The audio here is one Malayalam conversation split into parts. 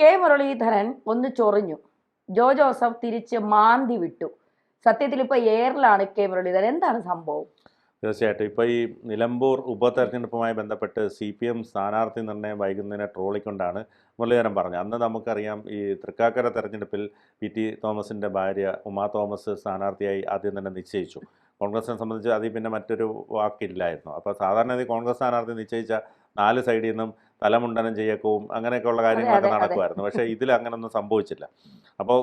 കെ മുരളീധരൻ ഒന്ന് ചൊറിഞ്ഞു. ജോ ജോസഫ് തിരിച്ച് മാന്തി വിട്ടു. സത്യത്തിൽ ഇപ്പൊ എയറിലാണ് കെ മുരളീധരൻ. എന്താണ് സംഭവം? തീർച്ചയായിട്ടും. ഇപ്പോൾ ഈ നിലമ്പൂർ ഉപതെരഞ്ഞെടുപ്പുമായി ബന്ധപ്പെട്ട് സി പി എം സ്ഥാനാർത്ഥി നിർണയം വൈകുന്നതിനെ ട്രോളിക്കൊണ്ടാണ് മുരളീധരൻ പറഞ്ഞത്. അന്ന് നമുക്കറിയാം ഈ തൃക്കാക്കര തെരഞ്ഞെടുപ്പിൽ പി ടി തോമസിന്റെ ഭാര്യ ഉമാ തോമസ് സ്ഥാനാർത്ഥിയായി ആദ്യം തന്നെ നിശ്ചയിച്ചു. കോൺഗ്രസിനെ സംബന്ധിച്ച് അതിൽ പിന്നെ മറ്റൊരു വാക്കില്ലായിരുന്നു. അപ്പോൾ സാധാരണ കോൺഗ്രസ് സ്ഥാനാർത്ഥി നിശ്ചയിച്ച നാല് സൈഡിൽ നിന്നും തലമുണ്ടനം ചെയ്യക്കവും അങ്ങനെയൊക്കെയുള്ള കാര്യങ്ങളൊക്കെ. നടക്കുമായിരുന്നു പക്ഷേ ഇതിൽ അങ്ങനൊന്നും സംഭവിച്ചില്ല. അപ്പോൾ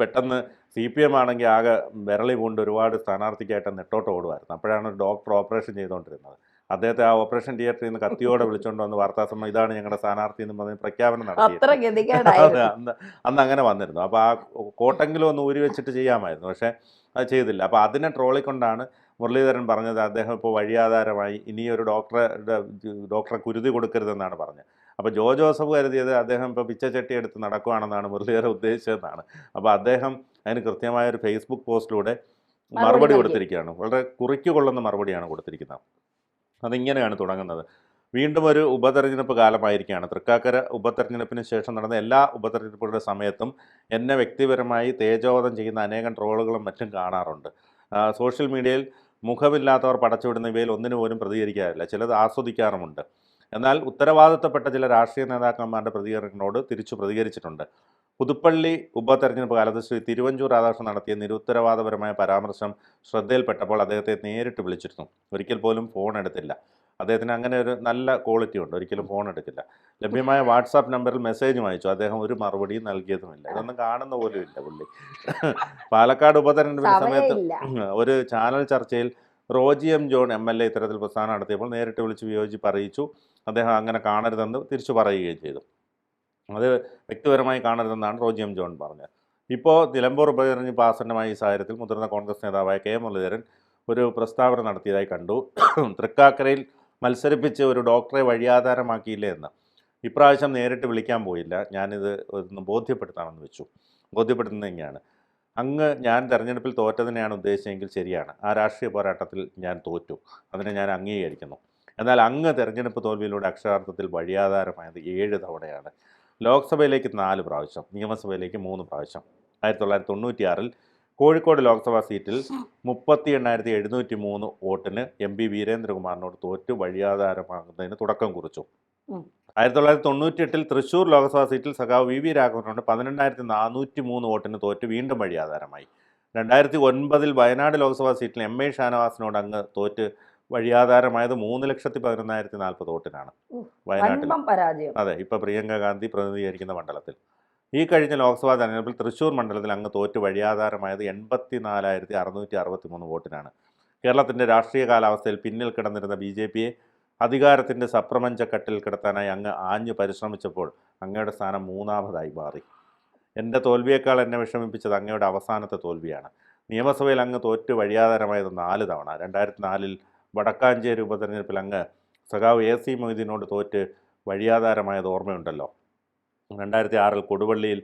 പെട്ടെന്ന് സി പി എം ആണെങ്കിൽ ആകെ വിരളി കൊണ്ട് ഒരുപാട് സ്ഥാനാർത്ഥിക്കായിട്ട് നെട്ടോട്ട് ഓടുമായിരുന്നു അപ്പോഴാണ് ഒരു ഡോക്ടർ ഓപ്പറേഷൻ ചെയ്തുകൊണ്ടിരുന്നത്. അദ്ദേഹത്തെ ആ ഓപ്പറേഷൻ തിയേറ്ററിൽ നിന്ന് കത്തിയോടെ വിളിച്ചുകൊണ്ട് വന്ന് വാർത്താസമ്മ ഇതാണ് ഞങ്ങളുടെ സ്ഥാനാർത്ഥി എന്ന് പറഞ്ഞ് പ്രഖ്യാപനം നടത്തി അന്ന് അന്ന് അങ്ങനെ വന്നിരുന്നു. അപ്പോൾ ആ കോട്ടെങ്കിലും ഒന്ന് ഊരി വെച്ചിട്ട് ചെയ്യാമായിരുന്നു. പക്ഷേ അത് ചെയ്തില്ല. അപ്പോൾ അതിനെ ട്രോളിക്കൊണ്ടാണ് മുരളീധരൻ പറഞ്ഞത് അദ്ദേഹം ഇപ്പോൾ വഴിയാധാരമായി ഇനിയൊരു ഡോക്ടറെ ഡോക്ടറെ കുരുതി കൊടുക്കരുതെന്നാണ് പറഞ്ഞത്. അപ്പോൾ ജോ ജോസഫ് കരുതിയത് അദ്ദേഹം ഇപ്പോൾ പിച്ചച്ചട്ടി എടുത്ത് നടക്കുകയാണെന്നാണ് മുരളീധരൻ ഉദ്ദേശിച്ചതെന്നാണ്. അപ്പോൾ അദ്ദേഹം അതിന് കൃത്യമായ ഒരു ഫേസ്ബുക്ക് പോസ്റ്റിലൂടെ മറുപടി മറുപടി കൊടുത്തിരിക്കുകയാണ്. വളരെ കുറിക്കുകൊള്ളുന്ന മറുപടിയാണ് കൊടുത്തിരിക്കുന്നത്. അതിങ്ങനെയാണ് തുടങ്ങുന്നത്. വീണ്ടും ഒരു ഉപതെരഞ്ഞെടുപ്പ് കാലമായിരിക്കുകയാണ്. തൃക്കാക്കര ഉപതെരഞ്ഞെടുപ്പിന് ശേഷം നടന്ന എല്ലാ ഉപതെരഞ്ഞെടുപ്പുകളുടെ സമയത്തും എന്നെ വ്യക്തിപരമായി തേജോവധം ചെയ്യുന്ന അനേകം ട്രോളുകളും മറ്റും കാണാറുണ്ട്. സോഷ്യൽ മീഡിയയിൽ മുഖമില്ലാത്തവർ പടച്ചുവിടുന്ന ഇവയിൽ ഒന്നിനു പോലും പ്രതികരിക്കാറില്ല. ചിലത് ആസ്വദിക്കാറുമുണ്ട്. എന്നാൽ ഉത്തരവാദിത്തപ്പെട്ട ചില രാഷ്ട്രീയ നേതാക്കന്മാരുടെ പ്രതികരണങ്ങളോട് തിരിച്ചു പ്രതികരിച്ചിട്ടുണ്ട്. പുതുപ്പള്ളി ഉപതെരഞ്ഞെടുപ്പ് കാലത്ത് ശ്രീ തിരുവഞ്ചൂർ രാധാകൃഷ്ണൻ നടത്തിയ നിരുത്തരവാദപരമായ പരാമർശം ശ്രദ്ധയിൽപ്പെട്ടപ്പോൾ അദ്ദേഹത്തെ നേരിട്ട് വിളിച്ചിരുന്നു. ഒരിക്കൽ പോലും ഫോൺ എടുത്തില്ല. അദ്ദേഹത്തിന് അങ്ങനെ ഒരു നല്ല ക്വാളിറ്റി ഉണ്ട്. ഒരിക്കലും ഫോൺ എടുക്കില്ല ലഭ്യമായ വാട്സാപ്പ് നമ്പറിൽ മെസ്സേജ് വായിച്ചു അദ്ദേഹം ഒരു മറുപടിയും നൽകിയതുമില്ല. ഇതൊന്നും കാണുന്ന പോലും ഇല്ല പുള്ളി. പാലക്കാട് ഉപതെരഞ്ഞെടുപ്പിന് സമയത്ത് ഒരു ചാനൽ ചർച്ചയിൽ Roji M John M L A ഇത്തരത്തിൽ പ്രസ്ഥാനം നടത്തിയപ്പോൾ നേരിട്ട് വിളിച്ച് വിയോജിപ്പ് അറിയിച്ചു. അദ്ദേഹം അങ്ങനെ കാണരുതെന്ന് തിരിച്ചു പറയുകയും ചെയ്തു. അത് വ്യക്തിപരമായി കാണരുതെന്നാണ് റോജി എം ജോൺ പറഞ്ഞത്. ഇപ്പോൾ നിലമ്പൂർ ഉപതെരഞ്ഞെടുപ്പ് ആസന്നമായ ഈ സാഹചര്യത്തിൽ മുതിർന്ന കോൺഗ്രസ് നേതാവായ കെ മുരളീധരൻ ഒരു പ്രസ്താവന നടത്തിയതായി കണ്ടു. തൃക്കാക്കരയിൽ മത്സരിപ്പിച്ച് ഒരു ഡോക്ടറെ വഴിയാധാരമാക്കിയില്ലേ എന്ന്. ഇപ്രാവശ്യം നേരിട്ട് വിളിക്കാൻ പോയില്ല. ഞാനിത് ഒന്ന് ബോധ്യപ്പെടുത്താമെന്ന് വെച്ചു. ബോധ്യപ്പെടുത്തുന്നത് എങ്ങനെയാണ് അങ്ങ് ഞാൻ തെരഞ്ഞെടുപ്പിൽ തോറ്റതിനെയാണ് ഉദ്ദേശിച്ചെങ്കിൽ ശരിയാണ്. ആ രാഷ്ട്രീയ പോരാട്ടത്തിൽ ഞാൻ തോറ്റു. അതിനെ ഞാൻ അംഗീകരിക്കുന്നു. എന്നാൽ അങ്ങ് തെരഞ്ഞെടുപ്പ് തോൽവിയിലൂടെ അക്ഷരാർത്ഥത്തിൽ വഴിയാധാരമായത് ഏഴ് തവണയാണ്. ലോക്സഭയിലേക്ക് നാല് പ്രാവശ്യം നിയമസഭയിലേക്ക് മൂന്ന് പ്രാവശ്യം. ആയിരത്തി തൊള്ളായിരത്തി തൊണ്ണൂറ്റിയാറിൽ കോഴിക്കോട് ലോക്സഭാ സീറ്റിൽ മുപ്പത്തി എണ്ണായിരത്തി എഴുന്നൂറ്റി മൂന്ന് വോട്ടിന് എം പി വീരേന്ദ്രകുമാറിനോട് തോറ്റു വഴിയാധാരമാകുന്നതിന് തുടക്കം കുറിച്ചു. ആയിരത്തി തൊള്ളായിരത്തി തൊണ്ണൂറ്റി എട്ടിൽ തൃശ്ശൂർ ലോക്സഭാ സീറ്റിൽ സഖാവ് വി വി രാഘവനോട് പതിനെണ്ണായിരത്തി നാനൂറ്റി മൂന്ന് വോട്ടിന് തോറ്റ് വീണ്ടും വഴിയാധാരമായി. രണ്ടായിരത്തി ഒൻപതിൽ വയനാട് ലോക്സഭാ സീറ്റിൽ എം എ ഷാനവാസിനോട് അങ്ങ് തോറ്റ് വഴിയാധാരമായത് മൂന്ന് ലക്ഷത്തി പതിനൊന്നായിരത്തി നാൽപ്പത് വോട്ടിനാണ്. വയനാട്ടിൽ അതെ ഇപ്പൊ പ്രിയങ്ക ഗാന്ധി പ്രതിനിധീകരിക്കുന്ന മണ്ഡലത്തിൽ. ഈ കഴിഞ്ഞ ലോക്സഭാ തെരഞ്ഞെടുപ്പിൽ തൃശ്ശൂർ മണ്ഡലത്തിൽ അങ്ങ് തോറ്റ് വഴിയാധാരമായത് എൺപത്തി നാലായിരത്തി അറുന്നൂറ്റി അറുപത്തി മൂന്ന് വോട്ടിനാണ്. കേരളത്തിന്റെ രാഷ്ട്രീയ കാലാവസ്ഥയിൽ പിന്നിൽ കിടന്നിരുന്ന ബി ജെ പിയെ അധികാരത്തിന്റെ സപ്രപഞ്ചക്കെട്ടിൽ കിടത്താനായി അങ്ങ് ആഞ്ഞു പരിശ്രമിച്ചപ്പോൾ അങ്ങയുടെ സ്ഥാനം മൂന്നാമതായി മാറി. എന്റെ തോൽവിയേക്കാൾ എന്നെ വിഷമിപ്പിച്ചത് അങ്ങയുടെ അവസാനത്തെ തോൽവിയാണ്. നിയമസഭയിൽ അങ്ങ് തോറ്റ് വഴിയാധാരമായത് നാല് തവണ. രണ്ടായിരത്തി നാലിൽ വടക്കാഞ്ചേരി ഉപതെരഞ്ഞെടുപ്പിൽ അങ്ങ് സഖാവ് എ സി മൊയ്തീനോട് തോറ്റ് വഴിയാധാരമായത് ഓർമ്മയുണ്ടല്ലോ. രണ്ടായിരത്തി ആറിൽ കൊടുവള്ളിയിൽ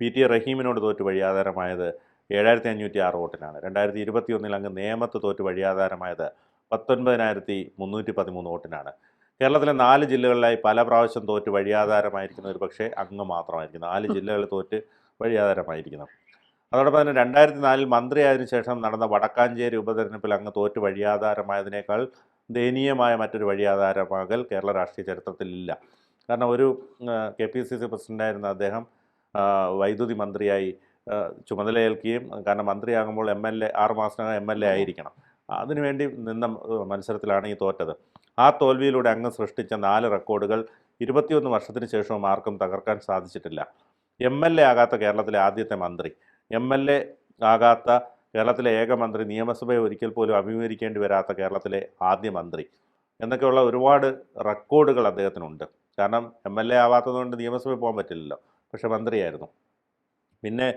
പി ടി റഹീമിനോട് തോറ്റ് വഴിയാധാരമായത് ഏഴായിരത്തി അഞ്ഞൂറ്റി ആറ് വോട്ടിനാണ്. രണ്ടായിരത്തി ഇരുപത്തി ഒന്നിൽ അങ്ങ് നേമത്ത് തോറ്റ് വഴിയാധാരമായത് പത്തൊൻപതിനായിരത്തി മുന്നൂറ്റി പതിമൂന്ന് വോട്ടിനാണ്. കേരളത്തിലെ നാല് ജില്ലകളിലായി പല പ്രാവശ്യം തോറ്റ് വഴിയാധാരമായിരിക്കുന്ന ഒരു പക്ഷേ അങ്ങ് മാത്രമായിരിക്കും നാല് ജില്ലകളിൽ തോറ്റ് വഴിയാധാരമായിരിക്കണം അതോടൊപ്പം തന്നെ രണ്ടായിരത്തി നാലിൽ മന്ത്രിയായതിനു ശേഷം നടന്ന വടക്കാഞ്ചേരി ഉപതെരഞ്ഞെടുപ്പിൽ അങ്ങ് തോറ്റ് വഴിയാധാരമായതിനേക്കാൾ ദയനീയമായ മറ്റൊരു വഴിയാധാരമാകൽ കേരള രാഷ്ട്രീയ ചരിത്രത്തിലില്ല. കാരണം ഒരു കെ പി സി സി പ്രസിഡന്റായിരുന്ന അദ്ദേഹം വൈദ്യുതി മന്ത്രിയായി ചുമതലയേൽക്കുകയും കാരണം മന്ത്രിയാകുമ്പോൾ എം എൽ എ ആറ് മാസത്തിനകം എം എൽ എ ആയിരിക്കണം. അതിനുവേണ്ടി നിന്ന മത്സരത്തിലാണ് ഈ തോറ്റത്. ആ തോൽവിയിലൂടെ അങ്ങ് സൃഷ്ടിച്ച നാല് റെക്കോർഡുകൾ ഇരുപത്തിയൊന്ന് വർഷത്തിന് ശേഷവും ആർക്കും തകർക്കാൻ സാധിച്ചിട്ടില്ല. എം എൽ എ ആകാത്ത കേരളത്തിലെ ആദ്യത്തെ മന്ത്രി എം എൽ എ ആകാത്ത കേരളത്തിലെ ഏക മന്ത്രി നിയമസഭയെ ഒരിക്കൽ പോലും അഭിമുഖീകരിക്കേണ്ടി വരാത്ത കേരളത്തിലെ ആദ്യ മന്ത്രി എന്നൊക്കെയുള്ള ഒരുപാട് റെക്കോർഡുകൾ അദ്ദേഹത്തിനുണ്ട്. കാരണം എം എൽ എ ആവാത്തതുകൊണ്ട് നിയമസഭയിൽ പോകാൻ പറ്റില്ലല്ലോ. പക്ഷേ മന്ത്രിയായിരുന്നു. പിന്നെ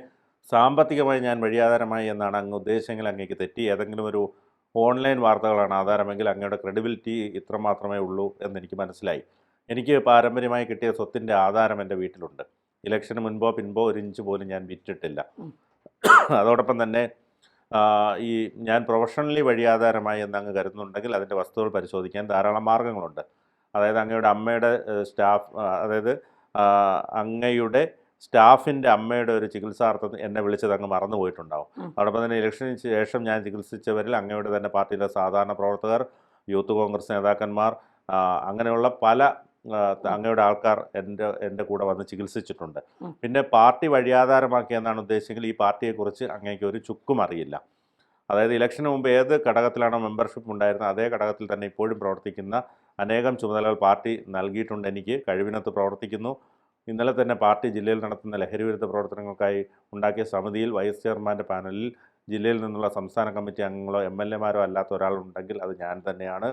സാമ്പത്തികമായി ഞാൻ വഴിയാധാരമായി എന്നാണ് അങ്ങ് ഉദ്ദേശിച്ചെങ്കിൽ അങ്ങേക്ക് തെറ്റി ഏതെങ്കിലും ഒരു ഓൺലൈൻ വാർത്തകളാണ് ആധാരമെങ്കിൽ അങ്ങയുടെ ക്രെഡിബിലിറ്റി ഇത്ര മാത്രമേ ഉള്ളൂ എന്നെനിക്ക് മനസ്സിലായി. എനിക്ക് പാരമ്പര്യമായി കിട്ടിയ സ്വത്തിന്റെ ആധാരം എന്റെ വീട്ടിലുണ്ട്. ഇലക്ഷന് മുൻപോ പിൻപോ ഒരു ഇഞ്ച് പോലും ഞാൻ വിറ്റിട്ടില്ല. അതോടൊപ്പം തന്നെ ഈ ഞാൻ പ്രൊഫഷണലി വഴിയാധാരമായി എന്ന് അങ്ങ് കരുതുന്നുണ്ടെങ്കിൽ അതിന്റെ വസ്തുക്കൾ പരിശോധിക്കാൻ ധാരാളം മാർഗങ്ങളുണ്ട് അതായത് അങ്ങയുടെ അമ്മയുടെ സ്റ്റാഫ് അതായത് അങ്ങയുടെ സ്റ്റാഫിന്റെ അമ്മയുടെ ഒരു ചികിത്സാർത്ഥം എന്നെ വിളിച്ചത് അങ്ങ് മറന്നു പോയിട്ടുണ്ടാവും. ഉം. അതോടൊപ്പം തന്നെ ഇലക്ഷന് ശേഷം ഞാൻ ചികിത്സിച്ചവരിൽ അങ്ങയുടെ തന്നെ പാർട്ടിയിലെ സാധാരണ പ്രവർത്തകർ യൂത്ത് കോൺഗ്രസ് നേതാക്കന്മാർ അങ്ങനെയുള്ള പല അങ്ങയുടെ ആൾക്കാർ എന്റെ എന്റെ കൂടെ വന്ന് ചികിത്സിച്ചിട്ടുണ്ട്. പിന്നെ പാർട്ടി വഴിയാധാരമാക്കി എന്നാണ് ഉദ്ദേശിച്ചെങ്കിൽ ഈ പാർട്ടിയെക്കുറിച്ച് അങ്ങേക്ക് ഒരു ചുക്കും അറിയില്ല. അതായത് ഇലക്ഷന് മുമ്പ് ഏത് ഘടകത്തിലാണോ മെമ്പർഷിപ്പ് ഉണ്ടായിരുന്നത് അതേ ഘടകത്തിൽ തന്നെ ഇപ്പോഴും പ്രവർത്തിക്കുന്ന അനേകം ചുമതലകൾ പാർട്ടി നൽകിയിട്ടുണ്ട് എനിക്ക്. കഴിവിനത്ത് പ്രവർത്തിക്കുന്നു. ഇന്നലെ തന്നെ പാർട്ടി ജില്ലയിൽ നടത്തുന്ന ലഹരി വിരുദ്ധ പ്രവർത്തനങ്ങൾക്കായി ഉണ്ടാക്കിയ സമിതിയിൽ വൈസ് ചെയർമാന്റെ പാനലിൽ ജില്ലയിൽ നിന്നുള്ള സംസ്ഥാന കമ്മിറ്റി അംഗങ്ങളോ എം എൽ എമാരോ അല്ലാത്ത ഒരാളുണ്ടെങ്കിൽ അത് ഞാൻ തന്നെയാണ്.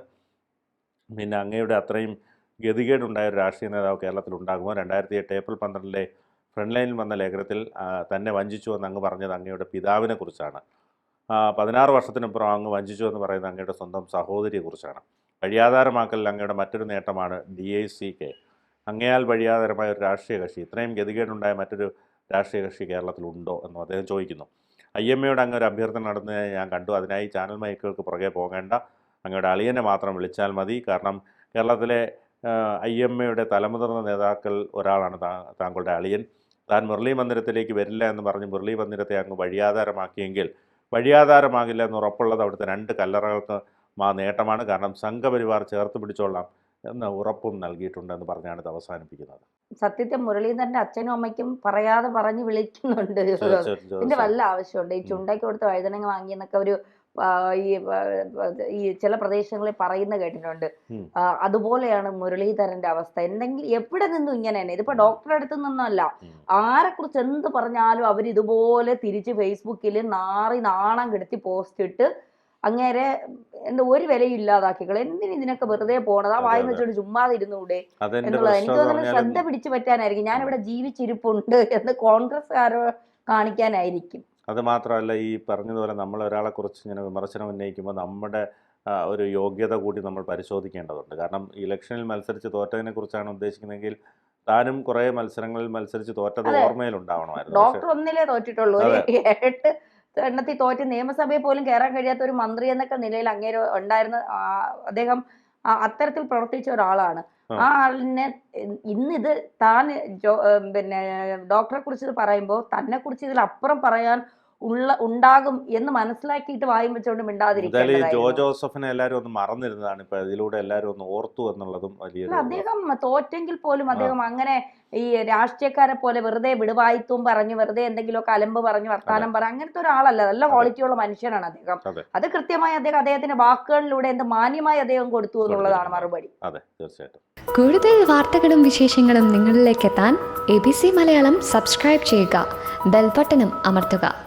പിന്നെ അങ്ങയുടെ അത്രയും ഗതികേടുണ്ടായ ഒരു രാഷ്ട്രീയ നേതാവ് കേരളത്തിൽ ഉണ്ടാകുമോ? രണ്ടായിരത്തി എട്ട് ഏപ്രിൽ പന്ത്രണ്ടിലെ ഫ്രണ്ട് ലൈനിൽ വന്ന ലേഖനത്തിൽ തന്നെ വഞ്ചിച്ചു എന്ന് അങ്ങ് പറഞ്ഞത് അങ്ങയുടെ പിതാവിനെ കുറിച്ചാണ്. പതിനാറ് വർഷത്തിനപ്പുറം അങ്ങ് വഞ്ചിച്ചു എന്ന് പറയുന്നത് അങ്ങയുടെ സ്വന്തം സഹോദരിയെക്കുറിച്ചാണ് വഴിയാധാരമാക്കലിൽ അങ്ങയുടെ മറ്റൊരു നേട്ടമാണ് ഡി ഐ സി കെ. അങ്ങയാൽ വഴിയാധാരമായ ഒരു രാഷ്ട്രീയ കക്ഷി. ഇത്രയും ഗതികേടുണ്ടായ മറ്റൊരു രാഷ്ട്രീയ കക്ഷി കേരളത്തിലുണ്ടോ എന്നും അദ്ദേഹം ചോദിക്കുന്നു. ഐ എം എയുടെ അങ്ങ് ഒരു അഭ്യർത്ഥന നടന്നതിനെ ഞാൻ കണ്ടു. അതിനായി ചാനൽ മൈക്കുകൾക്ക് പുറകെ പോകേണ്ട. അങ്ങയുടെ അളിയനെ മാത്രം വിളിച്ചാൽ മതി. കാരണം കേരളത്തിലെ ഐ എം എയുടെ തലമുതിർന്ന നേതാക്കൾ ഒരാളാണ് താങ്കളുടെ അളിയൻ. താൻ മുരളി മന്ദിരത്തിലേക്ക് വരില്ല എന്ന് പറഞ്ഞ് മുരളി മന്ദിരത്തെ അങ്ങ് വഴിയാധാരമാക്കിയെങ്കിൽ വഴിയാധാരമാകില്ല എന്ന് ഉറപ്പുള്ളത് അവിടുത്തെ രണ്ട് കല്ലറകൾക്ക് മാ നേട്ടമാണ്. കാരണം സംഘപരിവാർ ചേർത്ത് പിടിച്ചോളാം എന്ന ഉറപ്പും നൽകിയിട്ടുണ്ടെന്ന് പറഞ്ഞാണ് ഇത് അവസാനിപ്പിക്കുന്നത്. സത്യത്തെ മുരളീധരന്റെ അച്ഛനും അമ്മയ്ക്കും പറയാതെ പറഞ്ഞ് വിളിക്കുന്നുണ്ട് ഇതിന്റെ വല്ല ആവശ്യമുണ്ട്? ഈ ചുണ്ടയ്ക്ക് കൊടുത്ത് വഴുതനങ്ങ വാങ്ങിയെന്നൊക്കെ ഒരു ഈ ഈ ചില പ്രദേശങ്ങളിൽ പറയുന്ന കേട്ടിട്ടുണ്ട്. അതുപോലെയാണ് മുരളീധരന്റെ അവസ്ഥ. എന്തെങ്കിലും എവിടെ നിന്നും ഇങ്ങനെ തന്നെ? ഇതിപ്പോ ഡോക്ടറെ അടുത്ത് നിന്നല്ല. ഉം. ആരെ കുറിച്ച് എന്ത് പറഞ്ഞാലും അവർ ഇതുപോലെ തിരിച്ച് ഫേസ്ബുക്കിൽ നാറി നാണം കെടുത്തി പോസ്റ്റ് ഇട്ട് അങ്ങേരെ എന്താ ഒരു വിലയും ഇല്ലാതാക്കിക്കളെ. എന്തിന് ഇതിനൊക്കെ വെറുതെ പോണത്? ആ വായി. വെച്ചോണ്ട് ചുമ്മാതെ ഇരുന്നൂടെ എന്നുള്ളത്. എനിക്ക് തോന്നുന്നത് ശ്രദ്ധ പിടിച്ചു പറ്റാനായിരിക്കും. ഞാനിവിടെ ജീവിച്ചിരിപ്പുണ്ട് എന്ന് കോൺഗ്രസ്സുകാരോ കാണിക്കാനായിരിക്കും. അത് മാത്രമല്ല ഈ പറഞ്ഞതുപോലെ നമ്മൾ ഒരാളെ കുറിച്ച് ഇങ്ങനെ വിമർശനം ഉന്നയിക്കുമ്പോൾ നമ്മുടെ ഒരു യോഗ്യത കൂടി നമ്മൾ പരിശോധിക്കേണ്ടതുണ്ട്. കാരണം ഇലക്ഷനിൽ മത്സരിച്ച് തോറ്റതിനെ കുറിച്ചാണ് ഉദ്ദേശിക്കുന്നതെങ്കിൽ താനും കുറേ മത്സരങ്ങളിൽ മത്സരിച്ച് തോറ്റത് ഓർമ്മയിൽ ഓർമ്മയിലുണ്ടാവണമായിരുന്നു. ഡോക്ടർ ഒന്നിലേ തോറ്റിട്ടുള്ളൂ. എട്ട് എണ്ണത്തിൽ തോറ്റ് നിയമസഭയിൽ പോലും കയറാൻ കഴിയാത്ത ഒരു മന്ത്രി എന്നൊക്കെ നിലയിൽ അങ്ങേര് ഉണ്ടായിരുന്ന അദ്ദേഹം അത്തരത്തിൽ പ്രവർത്തിച്ച ഒരാളാണ് ആ. ആളിനെ ഇന്നിത് താൻ പിന്നെ ഡോക്ടറെ കുറിച്ച് പറയുമ്പോൾ തന്നെ കുറിച്ച് ഇതിൽ അപ്പുറം പറയാൻ ഉള്ള ഉണ്ടാകും എന്ന് മനസ്സിലാക്കിയിട്ട് വായും വെച്ചുകൊണ്ട് മിണ്ടാതിരിക്കും ഈ ജോ ജോസഫിനെ എല്ലാവരും ഒന്ന് മറന്നിരുന്നതാണ്. ഇപ്പൊ ഇതിലൂടെ എല്ലാവരും ഒന്ന് ഓർത്തു എന്നുള്ളതും വലിയ അദ്ദേഹം തോറ്റെങ്കിൽ പോലും അദ്ദേഹം അങ്ങനെ ഈ രാഷ്ട്രീയക്കാരെ പോലെ വെറുതെ വിടുവായിത്വം പറഞ്ഞു വെറുതെ എന്തെങ്കിലുമൊക്കെ അലമ്പ് പറഞ്ഞു വർത്താനം പറഞ്ഞു അങ്ങനത്തെ ഒരാളല്ല. നല്ല ക്വാളിറ്റിയുള്ള മനുഷ്യനാണ് അദ്ദേഹം. അത്. കൃത്യമായി അദ്ദേഹം അദ്ദേഹത്തിന്റെ വാക്കുകളിലൂടെ എന്ത് മാന്യമായി അദ്ദേഹം കൊടുത്തു എന്നുള്ളതാണ് മറുപടി. അതെ തീർച്ചയായിട്ടും. കൂടുതൽ വാർത്തകളും വിശേഷങ്ങളും നിങ്ങളിലേക്ക് എത്താൻ A B C Malayalam subscribe ചെയ്യുക. ബെൽബട്ടനും അമർത്തുക.